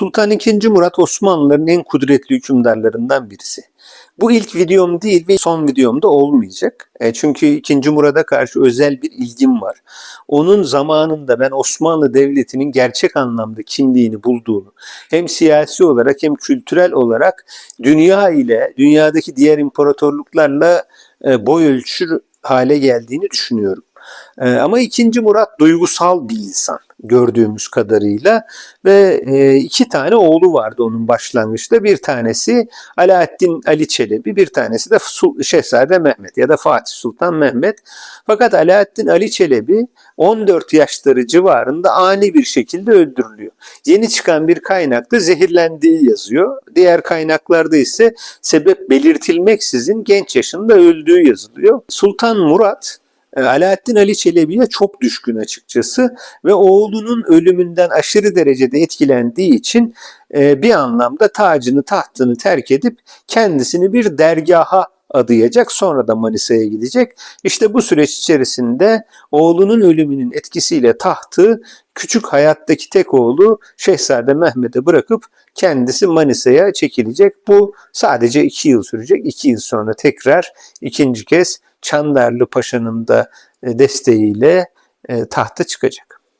Sultan II. Murat Osmanlıların en kudretli hükümdarlarından birisi. Bu ilk videom değil ve son videom da olmayacak. E, çünkü II. Murat'a karşı özel bir ilgim var. Onun zamanında ben Osmanlı Devleti'nin gerçek anlamda kimliğini bulduğunu, hem siyasi olarak hem kültürel olarak dünya ile, dünyadaki diğer imparatorluklarla e, boy ölçür hale geldiğini düşünüyorum. E, ama ikinci Murat duygusal bir insan gördüğümüz kadarıyla ve e, iki tane oğlu vardı onun başlangıçta. Bir tanesi Alaaddin Ali Çelebi, bir tanesi de Şehzade Mehmet ya da Fatih Sultan Mehmet. Fakat Alaaddin Ali Çelebi 14 yaşları civarında ani bir şekilde öldürülüyor. Yeni çıkan bir kaynakta zehirlendiği yazıyor. Diğer kaynaklarda ise sebep belirtilmeksizin genç yaşında öldüğü yazılıyor. Sultan Murat Alaaddin Ali Çelebi'ye çok düşkün açıkçası ve oğlunun ölümünden aşırı derecede etkilendiği için e, bir anlamda tacını tahtını terk edip kendisini bir dergaha adayacak sonra da Manisa'ya gidecek. İşte bu süreç içerisinde oğlunun ölümünün etkisiyle tahtı küçük hayattaki tek oğlu Şehzade Mehmet'e bırakıp kendisi Manisa'ya çekilecek. Bu sadece iki yıl sürecek. İki yıl sonra tekrar ikinci kez Çandarlı Paşa'nın da e, desteğiyle e, tahta çıkacak.